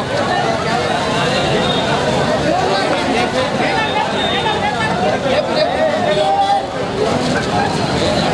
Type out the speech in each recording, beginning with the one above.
Yep, yep.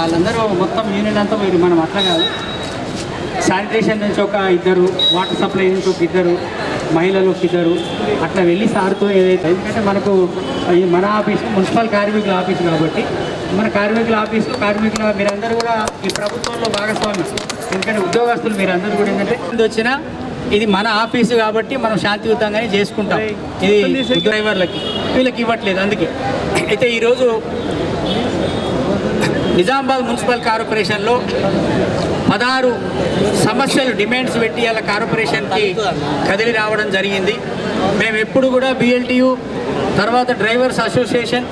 వాళ్ళందరూ మొత్తం union అంతా మీరు మనం అట్లా కాదు. శానిటేషన్ నుంచి ఒక ఇద్దరు వాటర్ సప్లై నుంచి ఒక ఇద్దరు మహిళలు ఒక ఇద్దరు అట్లా వెళ్ళి సార్తో ఏదైతే ఎందుకంటే మనకు మన ఆఫీస్ మున్సిపల్ కార్మికుల ఆఫీస్ కాబట్టి మన కార్మికుల ఆఫీసు కార్మికుల మీరందరూ కూడా ఈ ప్రభుత్వంలో భాగస్వామ్యం. ఎందుకంటే ఉద్యోగస్తులు మీరందరూ కూడా ఏంటంటే ముందు వచ్చినా ఇది మన ఆఫీసు కాబట్టి మనం శాంతియుతంగానే చేసుకుంటాం. ఇది డ్రైవర్లకి వీళ్ళకి ఇవ్వట్లేదు అందుకే. అయితే ఈరోజు నిజామాబాద్ మున్సిపల్ కార్పొరేషన్లో పదహారు సమస్యలు డిమాండ్స్ పెట్టి అలా కార్పొరేషన్కి కదిలి రావడం జరిగింది. మేము ఎప్పుడు కూడా బిఎల్టీయు తర్వాత డ్రైవర్స్ అసోసియేషన్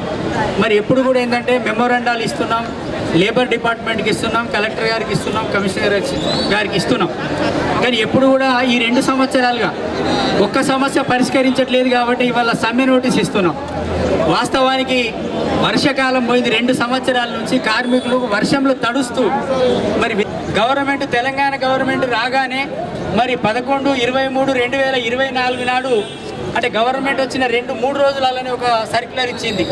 మరి ఎప్పుడు కూడా ఏంటంటే మెమోరాండాలు ఇస్తున్నాం లేబర్ డిపార్ట్మెంట్కి ఇస్తున్నాం కలెక్టర్ గారికి ఇస్తున్నాం కమిషనర్ గారికి ఇస్తున్నాం. కానీ ఎప్పుడు కూడా ఈ రెండు సంవత్సరాలుగా ఒక్క సమస్య పరిష్కరించట్లేదు కాబట్టి ఇవాళ సమ్మె నోటీస్ ఇస్తున్నాం. వాస్తవానికి వర్షాకాలం పోయింది. రెండు సంవత్సరాల నుంచి కార్మికులు వర్షంలో తడుస్తూ మరి గవర్నమెంట్ తెలంగాణ గవర్నమెంట్ రాగానే మరి పదకొండు ఇరవై మూడు రెండు వేల ఇరవై నాలుగు నాడు అంటే గవర్నమెంట్ వచ్చిన రెండు మూడు రోజులలోనే ఒక సర్క్యులర్ ఇచ్చింది.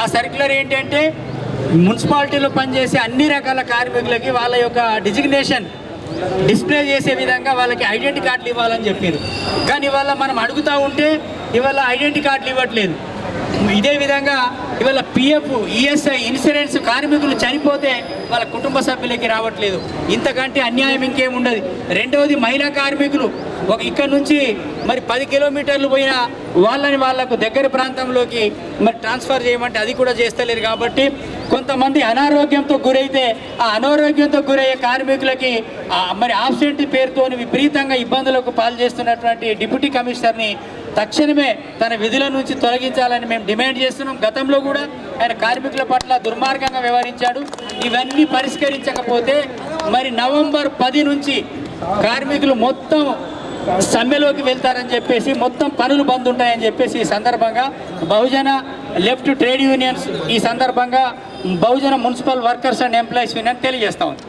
ఆ సర్క్యులర్ ఏంటంటే మున్సిపాలిటీలో పనిచేసే అన్ని రకాల కార్మికులకి వాళ్ళ యొక్క డిజిగ్నేషన్ డిస్ప్లే చేసే విధంగా వాళ్ళకి ఐడెంటి కార్డులు ఇవ్వాలని చెప్పారు. కానీ ఇవాళ మనం అడుగుతూ ఉంటే ఇవాళ ఐడెంటి కార్డులు ఇవ్వట్లేదు. ఇదే విధంగా ఇవాళ పిఎఫ్ ఈఎస్ఐ ఇన్సూరెన్స్ కార్మికులు చనిపోతే వాళ్ళ కుటుంబ సభ్యులకి రావట్లేదు. ఇంతకంటే అన్యాయం ఇంకేం ఉండదు. రెండవది మహిళా కార్మికులు. ఒక ఇక్కడ నుంచి మరి పది కిలోమీటర్లు పోయిన వాళ్ళని వాళ్ళకు దగ్గర ప్రాంతంలోకి మరి ట్రాన్స్ఫర్ చేయమంటే అది కూడా చేస్తలేరు కాబట్టి కొంతమంది అనారోగ్యంతో గురైతే ఆ అనారోగ్యంతో గురయ్యే కార్మికులకి మరి ఆబ్సెంట్ పేరుతో విపరీతంగా ఇబ్బందులకు పాల్చేస్తున్నటువంటి డిప్యూటీ కమిషనర్ని తక్షణమే తన విధుల నుంచి తొలగించాలని మేము డిమాండ్ చేస్తున్నాం. గతంలో కూడా ఆయన కార్మికుల పట్ల దుర్మార్గంగా వ్యవహరించాడు. ఇవన్నీ పరిష్కరించకపోతే మరి నవంబర్ పది నుంచి కార్మికులు మొత్తం సమ్మెలోకి వెళ్తారని చెప్పేసి మొత్తం పనులు బంద్ ఉంటాయని చెప్పేసి ఈ సందర్భంగా బహుజన లెఫ్ట్ ట్రేడ్ యూనియన్స్ ఈ సందర్భంగా Bahujan municipal workers and employees union తెలియజేస్తా ఉంది.